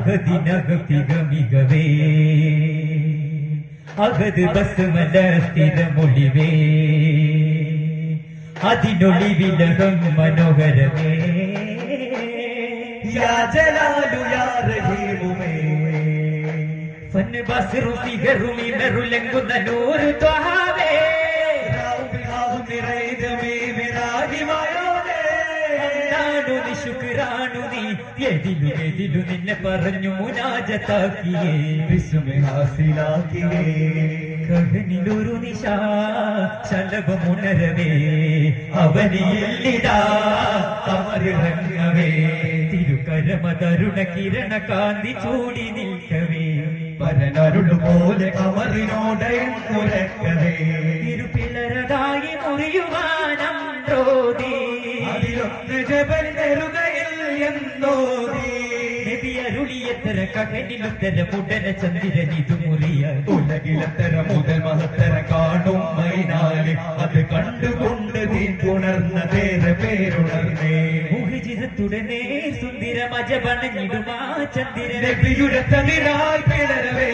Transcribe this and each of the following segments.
അകതിനകത്തിക മികവേ അകത് ബസ്മല സ്ഥിരമൊളിവേ അതിനൊളിവിലകം മനോഹരമേ. യാ ജലാലു യാ റഹീമുമേ fun ബസ്റു നൂറ് ത്വഹാവേ എതിലു എതിലു നിന്നെ പറഞ്ഞു മുനാജത്താക്കിയേ വിസുമെ ഹാസിലാക്കിയേ കഹനിലൊരു നിശ ശലഭമുണരവേ. അവനിയില്ലിടാ അമരിറങ്ങവേ തിരുക്കരമ തരുണ കിരണ കാന്തി ചൂടി നിൽക്കവേ. പരനരുൾ പോലെ അവരിനോടെ ഉരക്കവേ. കഹനിലുത്തര മുടന ചന്ദ്രനിതു മുറിയ ഉലകിലത്തര മുതൽ മഹത്തര കാണും മൈനാല്. അത് കണ്ടുകൊണ്ട് നീ പുണർന്ന തേരെ പേരുണർന്നേ. മുഖജിതത്തുടനെ സുന്ദര മജപണഞ്ഞിടുമാ ചന്ദ്രനെ. നബിയുടെ തതിരായി പിളരവേ.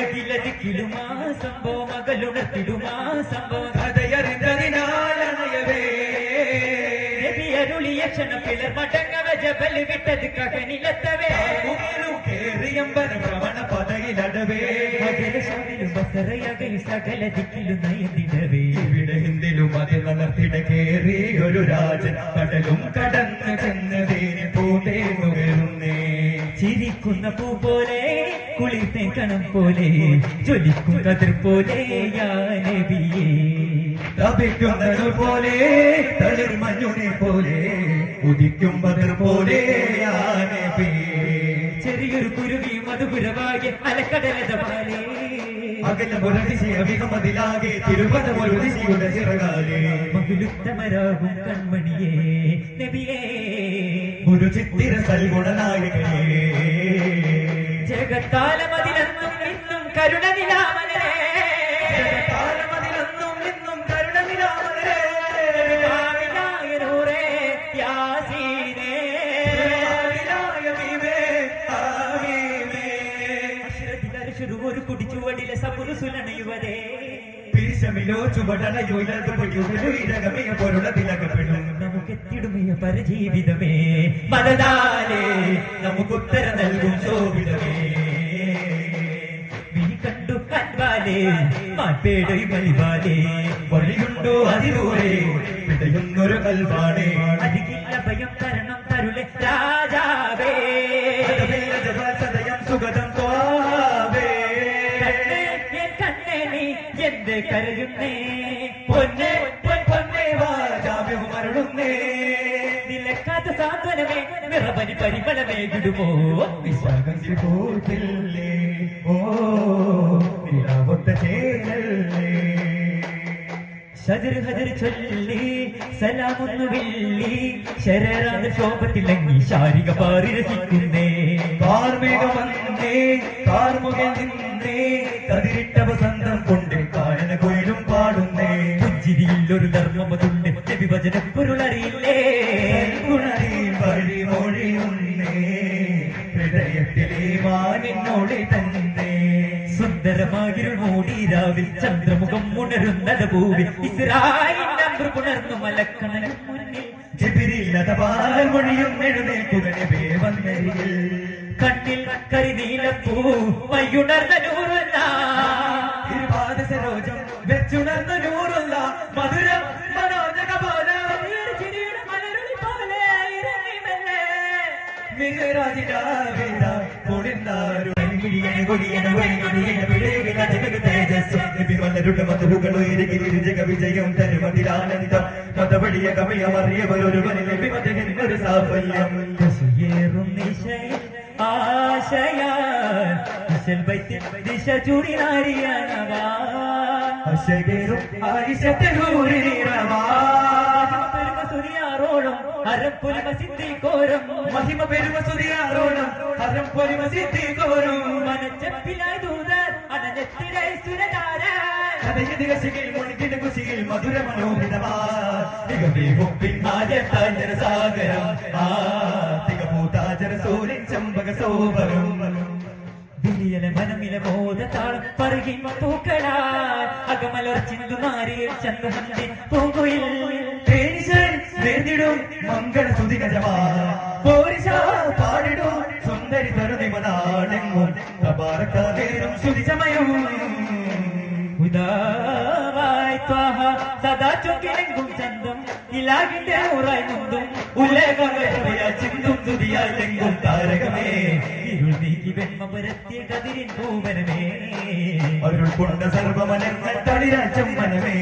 അഖില ദിക്കിലുമാ സംഭവം മകളുണർത്തിടുമാ സംഭവം. കഥയറിന്തതിനാൽ അണയവേ. നബി അരുളിയ ക്ഷണ പിളർ ബസറയകയിൽ സകല ദിക്കിലും നയതിടവേ ഇവിടെ ഹിന്ദിലും അതിൽ വളർത്തിട കേറി ഒരു രാജൻ കടലും കടന്ന് ചെന്നതേനെ പൂതേ നുകരുന്നേ. ചിരിക്കുന്ന പൂ പോലെ കുളിർത്തെ കണം പോലെ ജ്വലിക്കും കതിർ പോലെ യാ നബിയേ തപിക്കുന്നത് പോലെ തളിർ മഞ്ഞുണെ പോലെ ഉദിക്കും ബദർ പോലെ യാനബി. ചെറിയൊരു കുരുവി മധുപുരവാകെ അലക്കടലത പോലെ. അകല മുരടിശി അഭിഗമതിലാകെ തിരുപത ഒരു ദിശയുടെ ചിറകാലേ. മകുലുത്തമരാകും കൺമണിയേ നബിയേ. ഒരു ചിത്തിര സൽഗുണനായകനേ. ജഗത്താലമതിലെന്നും ഇന്നും കരുണ നിലാമലരേ കുടിച്ചുവടിലെ സപുരു സുലണയുവതേ പിരിശമിലോ നമുക്കെത്തിടുമയ പരജീവിതമേ. മതദാലേ നമുക്കുത്തര നൽകും ശോഭിതമേ. കണ്ടു കൻവാലേ മാപ്പേടൊയ് മലിവാലേ. വഴിയുണ്ടോ അതിലൂടെ പിടയുന്നൊരു കൽവാണേ. ഭയം തരണം തരുളെ നിറപനി പരിമളമേ വിടുമോ നിശാഗന്ധി പോറ്റില്ലേ ഓ നിലാവൊത്ത ചേരല്ലേ? ഷജർ ഹജർ ചൊല്ലി സലാമൊന്നു വെള്ളി ശരറാന്ന് ശോഭത്തിലങ്ങി ശാരിക പാറി രസിക്കുന്നേ. കാർമേഘം വന്നേ കാർമുകിൽ നിന്നേ കതിരിട്ട വസന്തം സുന്ദരമാകിരുൾ മൂടി രാവിൽ ചന്ദ്രമുഖം ഉണരുന്നത് ഭൂവിൽ ഇസ്രായേൽ നമ്പർ പുണർന്നു മലക്കണൽ മുന്നിൽ. ജിബിരില്ലതപാൽ മൊഴിയും എഴുന്നേൽക്കുകനെ വന്നരികിൽ കണ്ണിൽ കരിനീലപ്പൂ വയ്യുണർന്ന നൂറുന്ന തിരുപാദ സരോജം വെച്ചുണർന്ന നൂറുള്ള മധുരം മനോജക പോലെ. ചിരിയുടെ മലരുളി അരികിടിയനെ കൊടിയനെ വഴിയൊടിയനെ പിഴയുകില ജഗത് തേജസ് നബി മലരുടെ മധുരുകളോ ഇരകിരി ജഗ വിജയം തരുമതിലാനന്ദം മതവടിയ കവിയമറിയവരൊരുവനിൽ നബി മതകൻ സാഫല്യം. കശിയേറും നിശയിൽ ആശയാ ദിശൽ ബൈത്തിൽ ദിശ ചൂടിനാരിയണവാ അശകേറും ആയിഷത്തൂരിരവാ പെരുമ മഹിമ പെരുമ സുതിയാറോണം ഹരം പൊലിമ മനച്ചപ്പിലായി സുരതാര മുഴുകിട മധുര മനോഹിതമാ ആ ചമ്പക മനമില പറുകിൻ പൂക്കളാ അകമലർ ചിന്തുമാരിയിൽ ചന്ദ്രഹന്തിൻ പൂങ്കുയിൽ തേനിശൽ നേർന്നിടും മംഗള സുദിനജമാ പോരിശ പാടിടും സുന്ദരി തരുണിമനാണെങ്ങും തബാറക്കാതേരും ശുതിചമയം ഉദാവായി ത്വാഹ സദാ ചൊക്കിലെങ്കും ചന്തം ഇലാകിന്റെ ഊറായി മുന്തും ഉല്ലേഖമേറിയ ചിന്തും തുതിയായി എങ്കും താരകമേ. ഇരുൾ നീക്കി വെണ്മ പരത്തിയ കതിരിൻ പൂവനമേ കൊണ്ട സർവമനങ്ങൾ തളിരാച്ചം മനമേ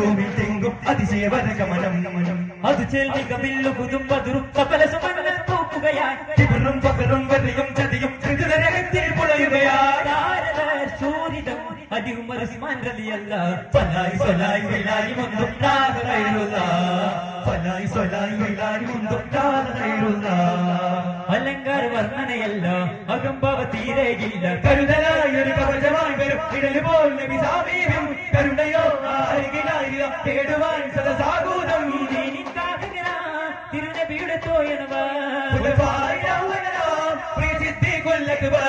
ഭൂമിൽ തെങ്കും അതിശയവരകമനം അത് ചെല്ലിക വില്ലു കുതുമ്പതുറും സകല സുമന പൂക്കുകയായി കിബറും വെറിയും ചതിയും ത്രിതുരഹത്തിൽ പുളയുകയാ ശൂരിതം അതിഉമർ ഉസ്മാൻ റളിയല്ല ഫലായി സ്വലായി വിലായി മുന്തും താകറയുള്ള ഫലായി സ്വലായി വിലായി മുന്തും താകറയുള്ള അലങ്കാര വർണനയല്ല അകംഭാവ തീരെയില്ല കരുതലായി ഒരു കവചമായി വരും. ഇടൽ പോൽ നബി സാമീപ്യം തേടുവാൻ സദസാകൂതം തിരുനബിയുടെ തോയണവ. പ്രീതിത്തി കൊല്ലക്കുവാൻ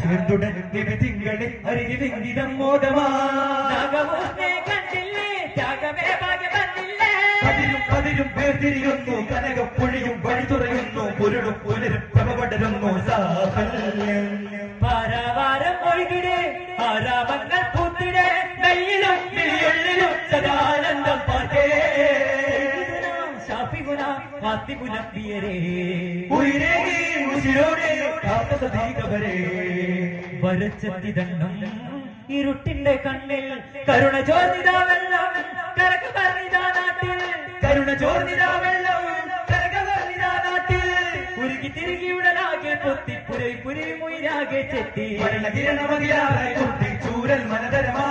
ചേർത്തുടൻ തിങ്കളെ അരികി വിങ്കിതം മോദമാ. പതിരും പതിരും വേർതിരിയുന്നു കനകപ്പൊഴിയും വഴി തുറയുന്നു പൊരുളും പുലരും പ്രഭപടരുന്നു സാഫല്യം കുലപ്പിയരെ ഉശിരോടെ കാത്ത സതീകവരെ. വരച്ചെത്തിതണ്ണം ഇരുട്ടിന്റെ കണ്ണിൽ കരുണ ചോർന്നിതാ വെള്ളം കരക്ക് പറഞ്ഞിതാ നാട്ടിൽ. കരുണ ചോർന്നിതാ വെള്ളം കരകവർണിതാ നാട്ടിൽ. ഉരുകി തിരികി ഉടലാകെ പൊത്തി പുരൈ പുരി മുയിലാകെ ചെത്തി. ചൂരൽ മനതരമാ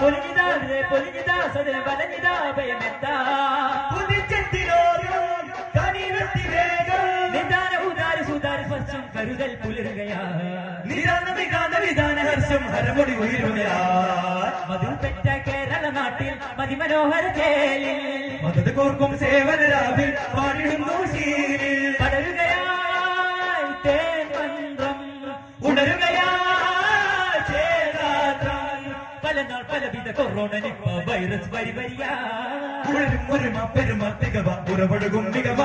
പൊലിഞ്ഞിതാ പൊലിഞ്ഞിതാ സദന വലഞ്ഞിതാ ഭയമെത്താ ഹർഷം ഹരമൊടി ഉയരുകയാ മധു പെറ്റ കേരള നാട്ടിൽ മതിമനോഹര ചേലിൽ മതത് കോർക്കും സേവന രാവിൽ പാടിടുന്നു ശീലിൽ. പടരുകയായി തേൻ മന്ത്രം ഉണരുകയായി ചേരാത്രം പല നാൾ പലവിധ കൊറോണ നിപ്പ വൈറസ് വരി വരിയാ. ഉണരും ഒരുമ പെരുമ തികവ ഉറവടുകും മികവ.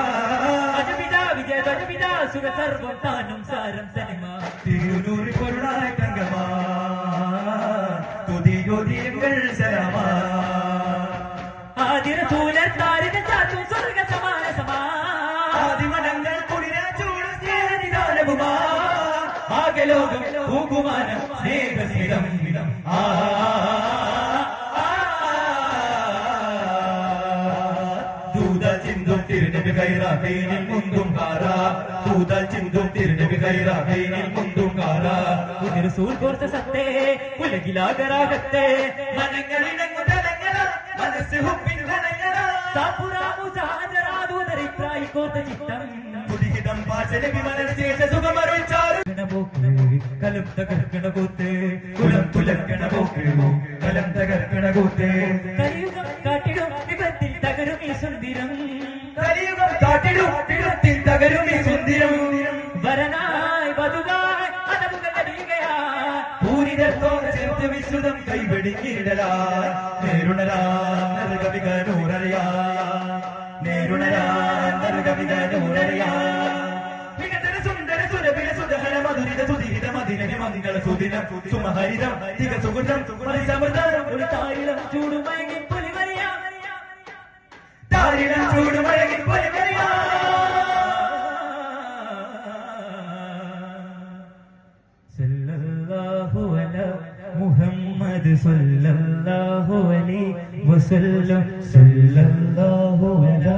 അജപിതാ വിജയ അജപിതാ സുഖ സർവം താനും സാരം സിനിമ. തിരുനൂറി സ്നേഹസ്മിതം ആ ദൂത ചിന്തും തിരുനബി കൈറാഹീനിൽ മുന്തും കാറ ദൂത ചിന്തും തിരുനബി കൈറാഹീനിൽ മുന്തും കാറ ഉതിർ സൂൽ കോർത്ത സത്തേ ഉലകിലാകരാകത്തെ മനങ്ങളിടങ്ങു തലങ്ങള മനസ്സ് ഹുപ്പിൻ ധനങ്ങള സാപുരാമു സഹജരാദൂതരിത്രായി കോർത്ത ചിത്തം പുതിഹിതം പാശലഭി മലർ ശേഷ സുഖമരുൾച്ചാരു കലം തകർക്കണ കൂത്ത് തുലക്കണ പോക്ക് കലം തകർക്കണ കൂത്തേ കലിയുഗം കാട്ടിടും വിപത്തിൽ തകരും ഈ സുന്ദരം കലിയുഗം കാട്ടിടും വിപത്തിൽ തകരും ഈ സുന്ദരം വരനായി വധുവായി അടവുകൾ അടിയുകയാ പൂരിതത്തോടെ ചേർത്ത് വിശ്രുതം കൈപിടിക്കിടലാ. നേരുണരാ നരകവിക നൂററിയാ നേരുണരാ നരകവിക നൂററിയാ മതിനവി മംഗള സുദിനം സുമഹരിതം തിക സുഗുണം സമൃദ്ധം ഒരു താരിളം ചൂടുമയങ്ങി പുലിവരിയാ താരിളം ചൂടുമഴകിൽ പൊലിവറിയാ സല്ലല്ലാഹു അലാ മുഹമ്മദ് സല്ലല്ലാഹു അലൈഹി വസല്ലം സല്ലല്ലാഹു അലാ